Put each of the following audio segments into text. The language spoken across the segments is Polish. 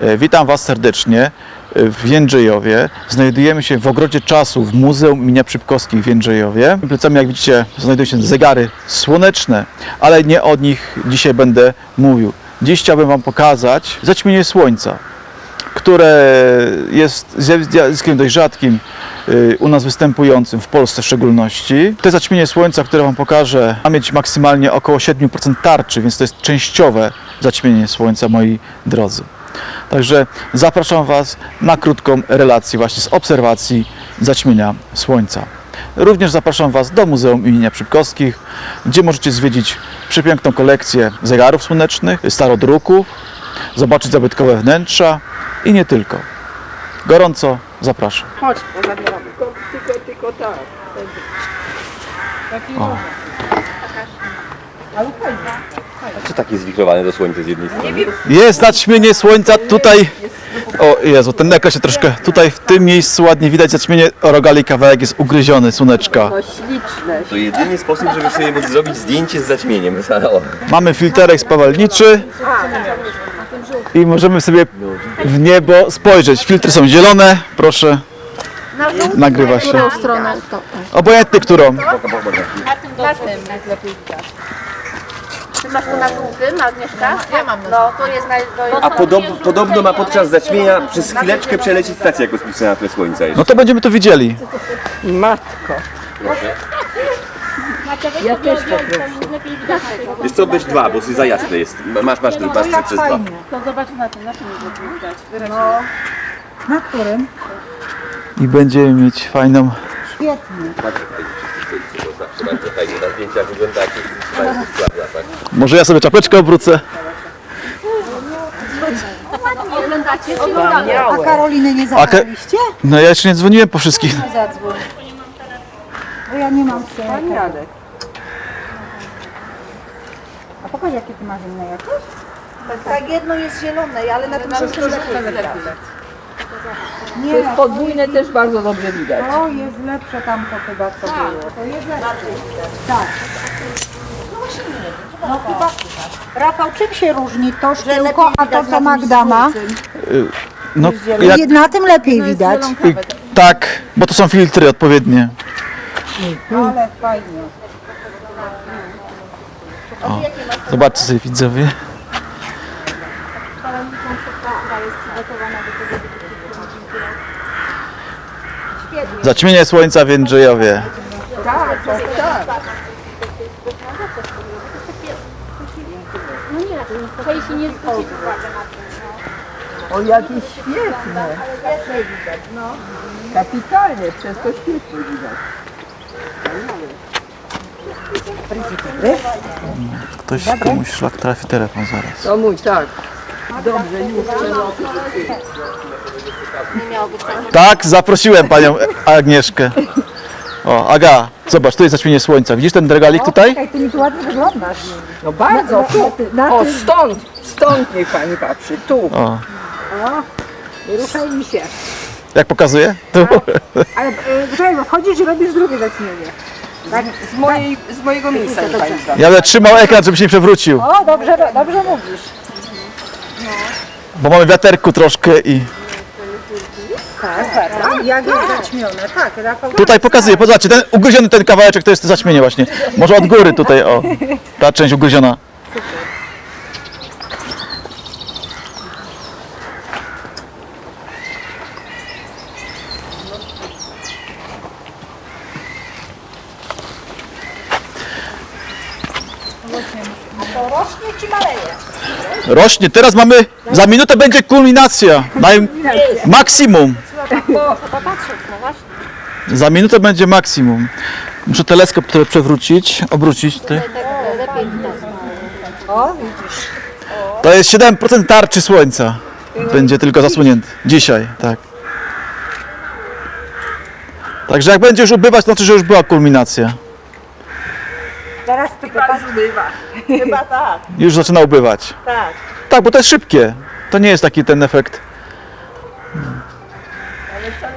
E, Witam Was serdecznie e, w Jędrzejowie. Znajdujemy się w Ogrodzie Czasu w Muzeum imienia Przypkowskich w Jędrzejowie. Plecami, jak widzicie, znajdują się zegary słoneczne, ale nie o nich dzisiaj będę mówił. Dziś chciałbym Wam pokazać zaćmienie słońca, które jest zjawiskiem dość rzadkim, y, u nas występującym, w Polsce w szczególności. To zaćmienie słońca, które Wam pokażę, ma mieć maksymalnie około 7% tarczy, więc to jest częściowe zaćmienie słońca, moi drodzy. Także zapraszam Was na krótką relację właśnie z obserwacji zaćmienia słońca. Również zapraszam Was do Muzeum imienia Przypkowskich, gdzie możecie zwiedzić przepiękną kolekcję zegarów słonecznych, starodruków, zobaczyć zabytkowe wnętrza i nie tylko. Gorąco zapraszam. Chodź, bo zabieramy. Tylko, tylko, tylko tak. Taki o. Ale fajnie. Co takie zwichrowane to słońce z jednej strony? Jest zaćmienie słońca tutaj. O Jezu, ten ekran się troszkę. Tutaj w tym miejscu ładnie widać zaćmienie rogali kawałek jest ugryziony słoneczka. No śliczne. To jedyny sposób, żeby sobie móc zrobić zdjęcie z zaćmieniem. O. Mamy filterek spawalniczy i możemy sobie w niebo spojrzeć. Filtry są zielone, proszę. Nagrywa się. którą stronę to. Obojętnie którą. Ty masz tu na żółtym, Agnieszka? Ja mam na No, to jest naj... To jest A podob, podobno ma podczas zaćmienia przez chwileczkę przelecieć stacja kosmiczna na tle słońca jeszcze. No to będziemy to widzieli. Matko. Ja też poproszę. Wiesz co, weź dwa, bo za jasne jest. Masz, masz, masz, masz przez dwa. To zobacz na tym, na tym jest widać. Na którym? I będziemy mieć fajną. Zawsze na zdjęciach wygląda jak latach. Może ja sobie czapeczkę obrócę. Oglądacie? A Karoliny nie A ke- zabraliście? No ja jeszcze nie dzwoniłem po wszystkich. Zadzwoń. Bo ja nie mam tego. Pan Jadek. A pokaż jakie ty masz inne jakieś? Tak, jedno jest zielone, ale na tym żółtym To Nie, jest podwójne też bardzo dobrze widać. to jest lepsze tam to chyba co było. To jest lepsze. Tak. No chyba. Rafał, czym się różni to szkiełko, a to co Magda ma? No, jak, I Na tym lepiej widać. i, tak, bo to są filtry odpowiednie. Ale fajnie. Zobaczcie sobie widzowie. Zaćmienie słońca w Jędrzejowie. O, jakie świetne. Kapitalnie, przez to świetnie widać. Ktoś komuś szlak trafi telefon zaraz. To mój, tak. Dobrze, już. Tak, zaprosiłem panią Agnieszkę. O, Aga, zobacz, tu jest zaćmienie słońca. Widzisz ten regalik tutaj? Ty mi tu ładnie wyglądasz. No bardzo. Na O, stąd, stąd niech pani patrzy. Tu. O, nie ruszaj mi się. jak pokazuje? Tu. Ale e, bo wchodzisz i robisz drugie zaćmienie. Tak? Z, mojej, z mojego miejsca niech pani patrzy. Ja będę trzymał ekran, żeby się nie przewrócił. O, dobrze, dobrze mówisz. Bo mamy wiaterku troszkę i Tak, tak. Jak jest zaćmione, tak. Rafał, tutaj pokazuje, zobaczcie, ten ugryziony ten kawałeczek to jest zaćmienie właśnie. Może od góry tutaj, o, ta część ugryziona. rośnie ci maleje. Rośnie, teraz mamy, za minutę będzie kulminacja, naj, maksimum. Za minutę będzie maksimum. Muszę teleskop trochę przewrócić, obrócić. O, widzisz. To jest 7% tarczy słońca. Będzie tylko zasłonięty. Dzisiaj, tak. Także jak będzie już ubywać, to znaczy, że już była kulminacja. Teraz ty popatrz. Chyba tak. Już zaczyna ubywać. Tak. Tak, bo to jest szybkie. To nie jest taki ten efekt.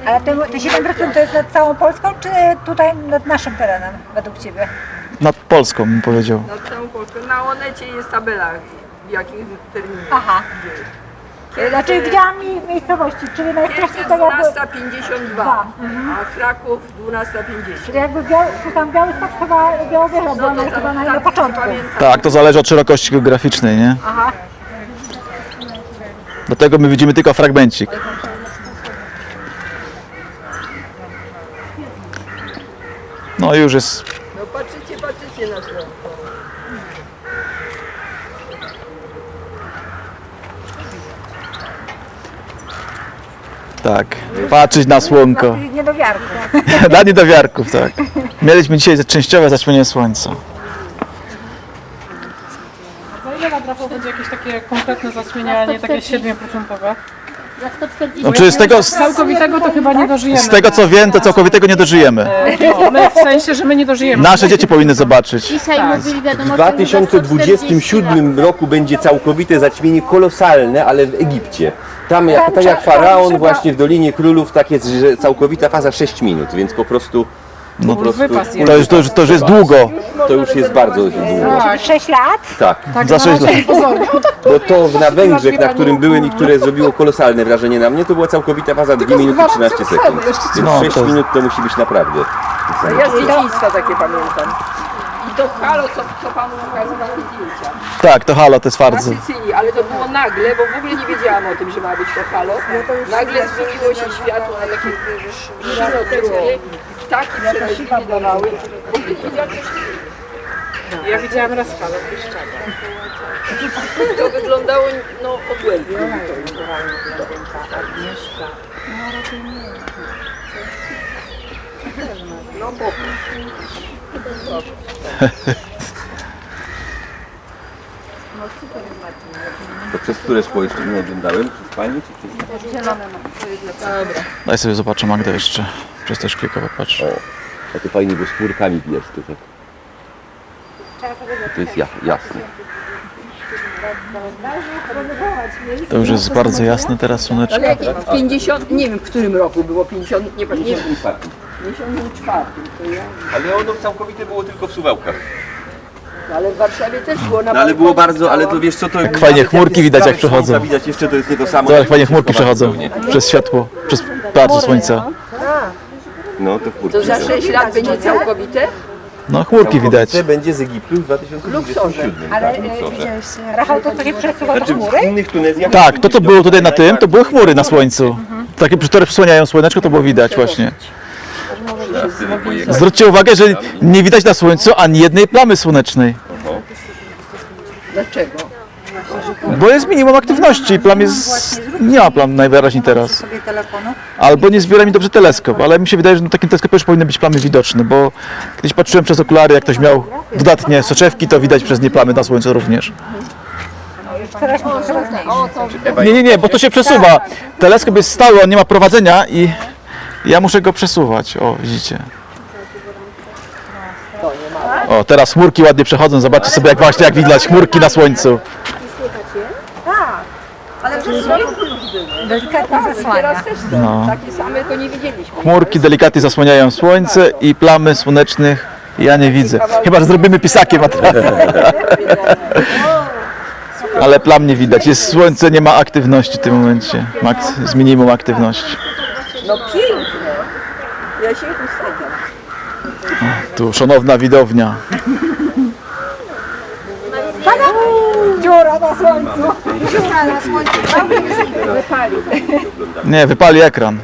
Ale te, te 7% to jest nad całą Polską, czy tutaj nad naszym terenem, według Ciebie? Nad Polską bym powiedział. Na całą Polskę. Na Onecie jest tabela, w jakim terminie. Aha. Znaczy drzwiami miejscowości, czyli najwcześniej to jakby... 12.52, a Kraków 12.50. Czyli jakby biał, czy tam Białystok chyba Białowieża była no, chyba na, na początku. Tak, to zależy od szerokości geograficznej, nie? Aha. Dlatego my widzimy tylko fragmencik. No już jest No patrzycie, patrzycie na to. tak. Patrzeć na słonko. Niedowiarków. Dla niedowiarków, tak. Mieliśmy dzisiaj częściowe zaćmienie słońca. Za ile nadrapał będzie jakieś takie kompletne zaćmienie, a nie takie 7%? Za 140 No, czy z tego, z, Całkowitego to chyba nie dożyjemy. z tego co wiem, to całkowitego nie dożyjemy. No, my w sensie, że my nie dożyjemy. Nasze dzieci powinny zobaczyć. Dzisiaj mówili wiadomo, W 2027 roku będzie całkowite zaćmienie kolosalne, ale w Egipcie. Tam, jak, tak jak faraon właśnie w Dolinie Królów, tak jest, że całkowita faza 6 minut, więc po prostu, po prostu wypas jest. To już, to już, to już jest długo. to już jest bardzo długo. Tak, 6 lat? Tak, Za 6 lat. bo to na Węgrzech, na którym byłem i które zrobiło kolosalne wrażenie na mnie, to była całkowita faza 2 minuty 13 sekund. Więc No, 6 to- minut to musi być naprawdę. Ja z dzieciństwa takie pamiętam. I to halo, co, co panu pokazywał zdjęcia. Tak, to halo, to jest Na bardzo. Sycylii, ale to było nagle, bo w ogóle nie wiedziałam o tym, że ma być to halo. Nagle zmieniło się światło na takie szirotrunie. Ptaki przenosili do mały. W ogóle nie wiedziałam, co się dzieje. Ja widziałam raz falę. To wyglądało no obłędnie. No bo To przez które jeszcze nie oglądałem? Przez Pani czy przez... Daj sobie zobaczę Magda jeszcze. Przez te szklika popatrz. O, a to fajnie, bo z chmurkami jest to tak. To jest ja, jasne. To już jest bardzo jasne teraz słoneczko. Ale jakie 50, nie wiem w którym roku było 50, nie pamiętam. 54. To ja, Ale ono całkowite było tylko w Suwałkach. ale w Warszawie też było na No ale było bardzo, ale to wiesz co to... Jak fajnie chmurki widać, jak przechodzą. Widać jeszcze to jest nie to samo. Zobacz, jak fajnie chmurki bardzo przechodzą przez światło, przez tarczę słońca. No to. To za są. 6 lat będzie całkowite? No chmurki widać. Całkowite będzie z Egiptu w 2027. Ale tak, e, Luksorze. widzieliście, Rafał, to się przesuwa do Znaczy chmury? w innych Tunezjach... Tak, to co było tutaj na tym, to były chmury na słońcu. Takie, które przysłaniają słoneczko, to było widać właśnie. Zwróćcie uwagę, że nie widać na słońcu ani jednej plamy słonecznej. Dlaczego? Bo jest minimum aktywności. Plam jest. Nie ma plam najwyraźniej teraz. Albo nie zbiera mi dobrze teleskop, ale mi się wydaje, że na takim teleskopie już powinny być plamy widoczne, bo kiedyś patrzyłem przez okulary, jak ktoś miał dodatnie soczewki, to widać przez nie plamy na słońcu również. Nie, nie, nie, bo to się przesuwa. Teleskop jest stały, on nie ma prowadzenia i ja muszę go przesuwać. O, widzicie. O, teraz chmurki ładnie przechodzą. Zobaczcie sobie, jak właśnie jak widać chmurki na słońcu. Delikatnie zasłania. Teraz też są. Takie same, tylko nie widzieliśmy. Chmurki delikatnie zasłaniają słońce i plamy słonecznych ja nie widzę. Chyba, że zrobimy pisakiem. Ale plam nie widać. Jest słońce, nie ma aktywności w tym momencie. Maks, z minimum aktywności. No piękne. Ja się ustawiam. Tu szanowna widownia. Dziura na słońcu. Dziura na słońcu. Nie, wypali ekran.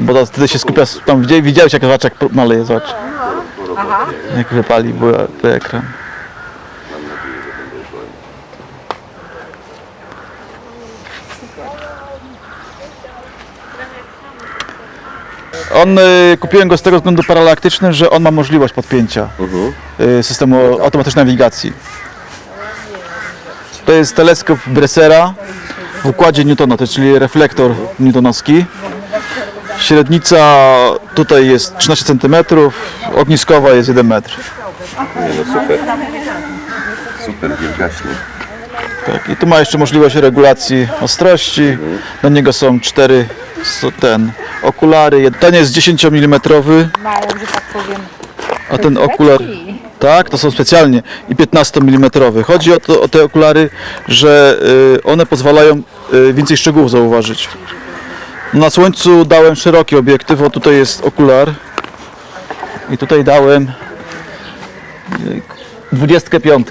Bo to wtedy się skupia, tam widziałeś, widziałeś jak zobacz, jak maleje, zobacz. Jak wypali była ekran. On, y, kupiłem go z tego względu paralaktycznym, że on ma możliwość podpięcia y, systemu automatycznej nawigacji. To jest teleskop Bressera w układzie Newtona, to jest, czyli reflektor newtonowski. Średnica tutaj jest 13 cm, ogniskowa jest 1 metr. Nie no super. Super, wielgaśnie. Tak, I tu ma jeszcze możliwość regulacji ostrości. Do niego są cztery so- ten, okulary. Ten jest 10 mm, Mają, że tak powiem. a ten okular. Tak, to są specjalnie i 15 mm. Chodzi o, to, o te okulary, że y, one pozwalają y, więcej szczegółów zauważyć. Na słońcu dałem szeroki obiektyw, o tutaj jest okular i tutaj dałem y, 25,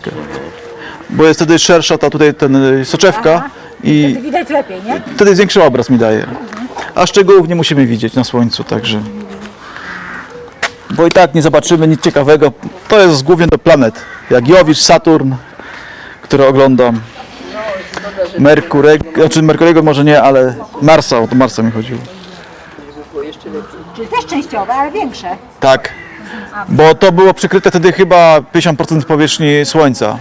bo jest wtedy szersza ta tutaj ten y, soczewka i Widać lepiej, nie? wtedy większy obraz mi daje. A szczegółów nie musimy widzieć na słońcu, także. Bo i tak nie zobaczymy nic ciekawego. To jest głównie do planet. Jak Jowicz, Saturn, które oglądam. Merkurego, znaczy Merkurego może nie, ale Marsa, o to Marsa mi chodziło. Czyli też częściowe, ale większe. Tak. Bo to było przykryte wtedy chyba 50% powierzchni Słońca.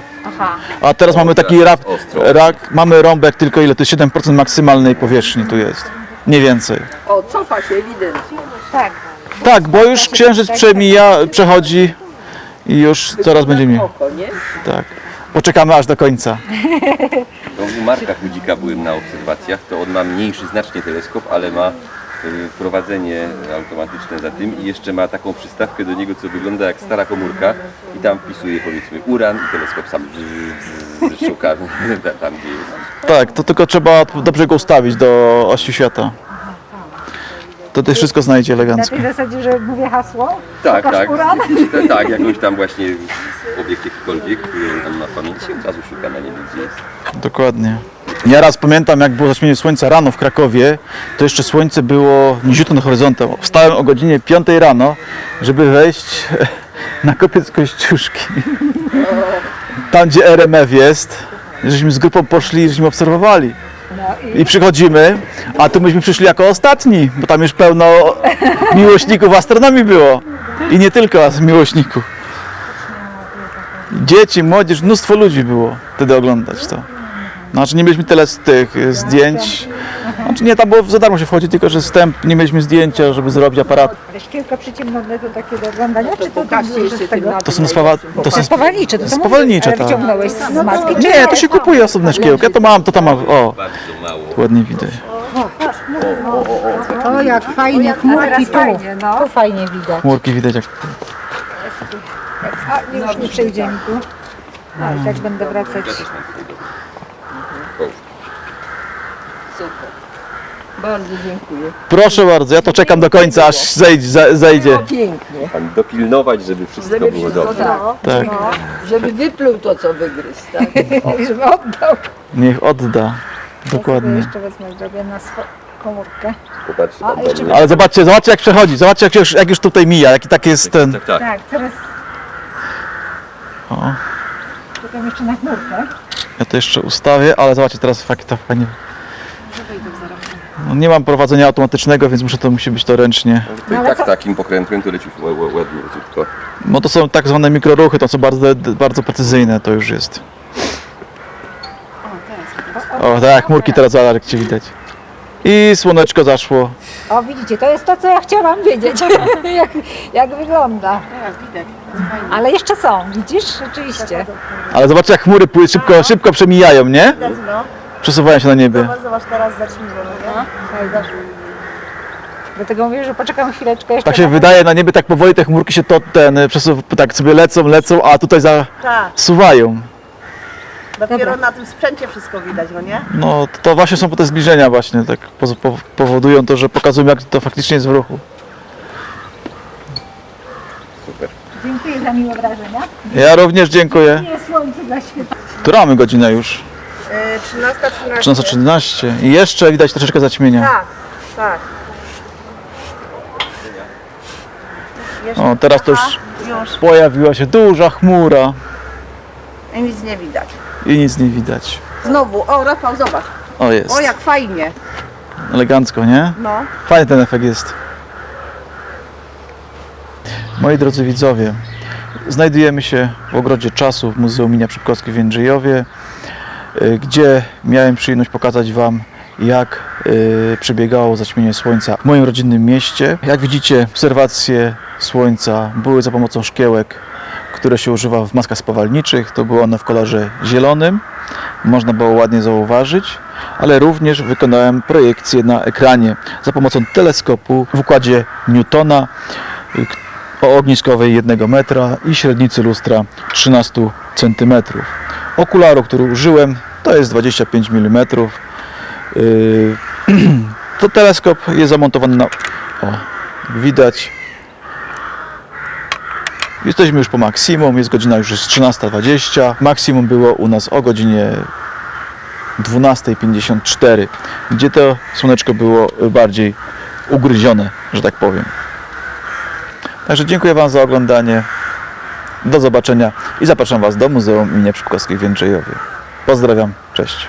A teraz mamy taki rak, rak, mamy rąbek tylko ile? To jest 7% maksymalnej powierzchni tu jest. Nie więcej. O, cofa się ewidentnie. Tak. Tak, bo już księżyc przemija, przechodzi i już coraz będzie mniej. Oko, nie? Tak. Poczekamy aż do końca. To u Marka Chudzika byłem na obserwacjach, to on ma mniejszy znacznie teleskop, ale ma y, prowadzenie automatyczne za tym i jeszcze ma taką przystawkę do niego, co wygląda jak stara komórka i tam wpisuje powiedzmy uran i teleskop sam szuka tam gdzie jest. Tak, to tylko trzeba dobrze go ustawić do osi świata. To też wszystko znajdzie Na elegancko. tej zasadzie, że mówię hasło. Tak, tak. uran. Ta- Tak, jakąś tam właśnie obiekt jakikolwiek, który tam w pamięci, od razu szuka na niebie gdzie jest. Dokładnie. Ja raz pamiętam, jak było zaćmienie słońca rano w Krakowie, to jeszcze słońce było niziutko nad horyzontem. Wstałem o godzinie 5 rano, żeby wejść na kopiec Kościuszki. Tam, gdzie RMF jest. Żeśmy z grupą poszli, żeśmy obserwowali. I przychodzimy, a tu myśmy przyszli jako ostatni, bo tam już pełno miłośników astronomii było. I nie tylko miłośników. Dzieci, młodzież, mnóstwo ludzi było wtedy oglądać to. Znaczy nie mieliśmy tyle z tych y, zdjęć. Znaczy nie, tam było za darmo się wchodzi, tylko że wstęp, nie mieliśmy zdjęcia, żeby zrobić aparat. Ale szkiełka przyciemnone to takie do oglądania, czy to jeszcze z tego? To są spawa, to są Spawalnicze, to Spawalnicze, tak. wyciągnąłeś z z maski? Nie, to się kupuje osobne szkiełki. Ja to mam, to tam mam. O, ładnie widać. O, jak fajnie, chmurki tu. Fajnie, no. Tu fajnie widać. Chmurki widać jak. A, nie, już nie przejdziemy tu. A, i tak będę wracać. Ja też mam tutaj dobry. Połóż. Super. Bardzo dziękuję. Proszę bardzo, ja to czekam do końca, aż zejdzie. zejdzie. Pięknie. Pan dopilnować, żeby wszystko Żeby było wszystko dobrze. tak. Tak, Żeby wypluł to, co wygryzł, tak? Żeby oddał. niech odda. Dokładnie. Jeszcze wezmę, zrobię na komórkę. Popatrzcie A, jeszcze mnie. Ale zobaczcie, zobaczcie jak przechodzi, zobaczcie jak już, jak już tutaj mija, jaki tak jest ten. Tak, tak. Tak, teraz O, czekam jeszcze na chmurkę. ja to jeszcze ustawię, ale zobaczcie teraz jak to fajnie. No, nie mam prowadzenia automatycznego, więc muszę to musi być to ręcznie. To i tak takim pokrętłem to leci ł- ł- ładnie, leciutko. No to są tak zwane mikroruchy, to są bardzo, bardzo precyzyjne to już jest. O, tak, chmurki teraz jak cię widać. I słoneczko zaszło. O, widzicie, to jest to, co ja chciałam wiedzieć, jak, jak wygląda. Ale jeszcze są, widzisz? Rzeczywiście. Ale zobaczcie jak chmury pły- szybko, szybko przemijają, nie? Przesuwają się na niebie. Zobacz, teraz zaczniemy. No. Dlatego mówię, że poczekam chwileczkę jeszcze. Tak się na- wydaje na niebie, tak powoli te chmurki się to ten przesuw, tak sobie lecą, lecą, a tutaj Tak, zasuwają. dopiero na tym sprzęcie wszystko widać, no nie? No to, to właśnie są te zbliżenia właśnie, tak po, po, powodują to, że pokazują jak to faktycznie jest w ruchu. Super. Dziękuję za miłe wrażenia. Ja również dziękuję. Nie słońce zaświeci. Która mamy godzinę już? Yy, 13, 13. 13.13 i jeszcze widać troszeczkę zaćmienia. Tak, tak. O, teraz to już Już. pojawiła się duża chmura I nic nie widać. i nic nie widać. Znowu, o Rafał, zobacz. O jest, O, jak fajnie. elegancko, nie? No. Fajny ten efekt jest. Moi drodzy widzowie, znajdujemy się w ogrodzie czasu w Muzeum Minia Przybkowskiej w Jędrzejowie, gdzie miałem przyjemność pokazać Wam, jak y, przebiegało zaćmienie słońca w moim rodzinnym mieście. Jak widzicie, obserwacje słońca były za pomocą szkiełek, które się używa w maskach spawalniczych. To było one w kolorze zielonym, można było ładnie zauważyć, ale również wykonałem projekcję na ekranie za pomocą teleskopu w układzie Newtona k- o ogniskowej 1 metra i średnicy lustra 13 cm. Okularu, który użyłem, to jest 25 mm. Yy, to teleskop jest zamontowany na... O, widać. Jesteśmy już po maksimum, jest godzina już jest 13.20. Maksimum było u nas o godzinie 12.54, gdzie to słoneczko było bardziej ugryzione, że tak powiem. Także dziękuję Wam za oglądanie. Do zobaczenia i zapraszam Was do Muzeum imienia Przypkowskiej w Jędrzejowie. Pozdrawiam, cześć.